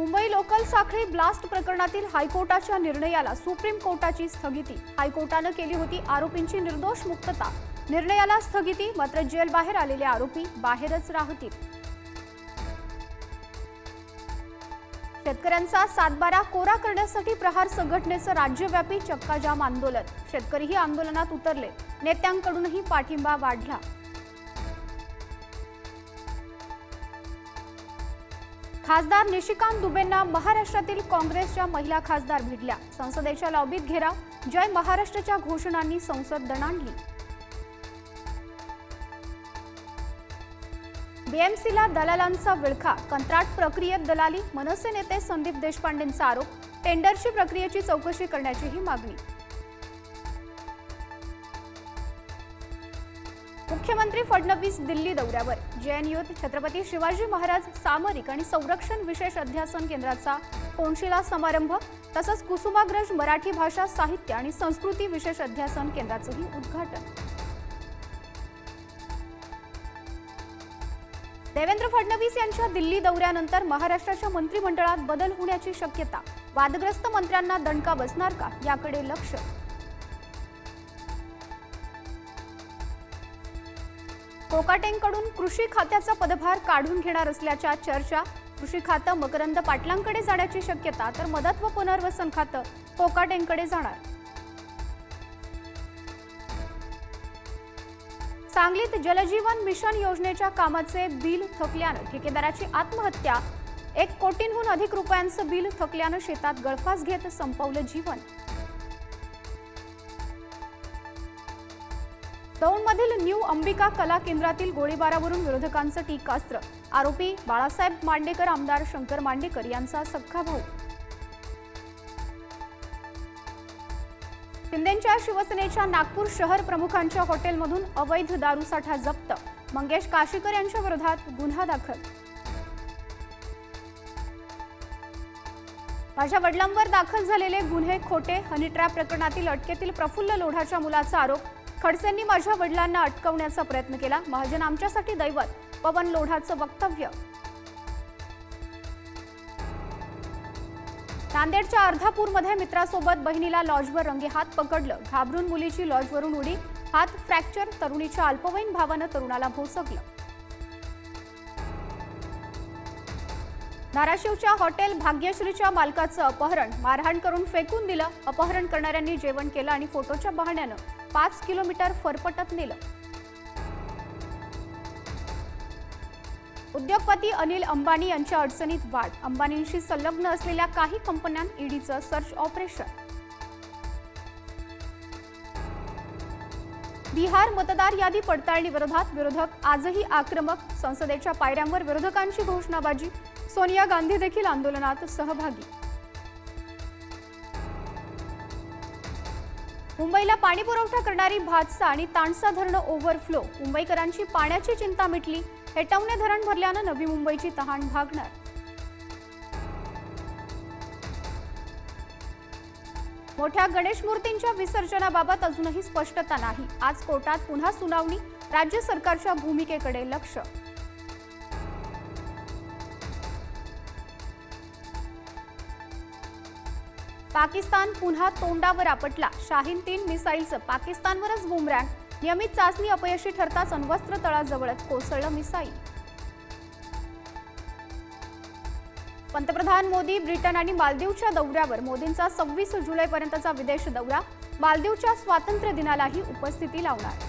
Mumbai local साखळी blast प्रकरणातील हायकोर्टाच्या निर्णयाला सुप्रीम कोर्टाची स्थगिती. हायकोर्टानं केली होती आरोपींची निर्दोष मुक्तता. निर्णयाला स्थगिती मात्र जेलबाहेर आलेले आरोपी बाहेरच राहतील. शेतकऱ्यांचा सातबारा कोरा करण्यासाठी प्रहार संघटनेचं राज्यव्यापी चक्काजाम आंदोलन. शेतकरीही आंदोलनात उतरले. नेत्यांकडूनही पाठिंबा वाढला. खासदार निशिकांत दुबेंना महाराष्ट्रातील काँग्रेसच्या महिला खासदार भिडल्या संसदेच्या लॉबीत घेराव जय महाराष्ट्राच्या घोषणांनी संसद दणाणली. बीएमसीला दलालांचा विळखा कंत्राट प्रक्रियेत दलाली मनसे नेते संदीप देशपांडेंचा आरोप टेंडरची प्रक्रियेची चौकशी करण्याचीही मागणी. मुख्यमंत्री फडणवीस दिल्ली दौऱ्यावर. जेएनयूत छत्रपती शिवाजी महाराज सामरिक आणि संरक्षण विशेष अध्यासन केंद्राचा कोनशिला समारंभ तसंच कुसुमाग्रज मराठी भाषा साहित्य आणि संस्कृती विशेष अध्यासन केंद्राचंही उद्घाटन. देवेंद्र फडणवीस यांच्या दिल्ली दौऱ्यानंतर महाराष्ट्राच्या मंत्रिमंडळात बदल होण्याची शक्यता वादग्रस्त मंत्र्यांना दणका बसणार का याकडे लक्ष? कोकाटेंकडून कृषी खात्याचा पदभार काढून घेणार असल्याच्या चर्चा कृषी खातं मकरंद पाटलांकडे जाण्याची शक्यता तर मदत व पुनर्वसन खातं कोकाटेंकडे जाणार. सांगलीत जलजीवन मिशन योजनेच्या कामाचे बिल थकल्यानं ठेकेदाराची आत्महत्या एक कोटींहून अधिक रुपयांचं बिल थकल्यानं शेतात गळफास घेत संपवलं जीवन. दौंडमधील न्यू अंबिका कला केंद्रातील गोळीबारावरून विरोधकांचं टीकास्त्र. आरोपी बाळासाहेब मांडेकर आमदार शंकर मांडेकर यांचा सख्खा भाऊ. शिंदेच्या शिवसेनेच्या नागपूर शहर प्रमुखांच्या हॉटेलमधून अवैध दारूसाठा जप्त. मंगेश काशीकर यांच्या विरोधात गुन्हा दाखल. माझ्या वडिलांवर दाखल झालेले गुन्हे खोटे हनीट्रॅप प्रकरणातील अटकेतील प्रफुल्ल लोढाच्या मुलाचा आरोप खडसेंनी माझ्या वडिलांना अटकवण्याचा प्रयत्न केला. महाजन आमच्यासाठी दैवत. पवन लोढाचं वक्तव्य. नांदेडच्या अर्धापूरमध्ये मित्रासोबत बहिणीला लॉजवर रंगेहात पकडलं. घाबरून मुलीची लॉजवरून उडी. हात फ्रॅक्चर तरुणीच्या अल्पवयीन भावानं तरुणाला भोसकलं. धाराशिवच्या हॉटेल भाग्यश्रीच्या मालकाचं अपहरण. मारहाण करून फेकून दिलं अपहरण करणाऱ्यांनी जेवण केलं आणि फोटोच्या बहाण्यानं पाच किलोमीटर फरफटत नेलं. उद्योगपती अनिल अंबानी यांच्या अडचणीत वाढ. अंबानींशी संलग्न असलेल्या काही कंपन्यां ईडीचं सर्च ऑपरेशन. बिहार मतदार यादी पडताळणी विरोधात विरोधक आजही आक्रमक. संसदेच्या पायऱ्यांवर विरोधकांची घोषणाबाजी. सोनिया गांधी देखील आंदोलनात सहभागी. मुंबईला पाणी पुरवठा करणारी भातसा आणि ताणसा धरणं ओव्हरफ्लो मुंबईकरांची पाण्याची चिंता मिटली. हेटवणे धरण भरल्यानं नवी मुंबईची तहान भागणार. मोठ्या गणेश मूर्तींच्या विसर्जनाबाबत अजूनही स्पष्टता नाही. आज कोर्टात पुन्हा सुनावणी. राज्य सरकारच्या भूमिकेकडे लक्ष. पाकिस्तान पुन्हा तोंडावर आपटला. शाहीन तीन मिसाईलचं पाकिस्तानवरच बुमरँग. नियमित चाचणी अपयशी ठरताच अण्वस्त्र तळाजवळच कोसळलं मिसाईल. पंतप्रधान मोदी ब्रिटन आणि मालदीवच्या दौऱ्यावर. मोदींचा सव्वीस जुलैपर्यंतचा विदेश दौरा. मालदीवच्या स्वातंत्र्य दिनालाही उपस्थिती लावणार.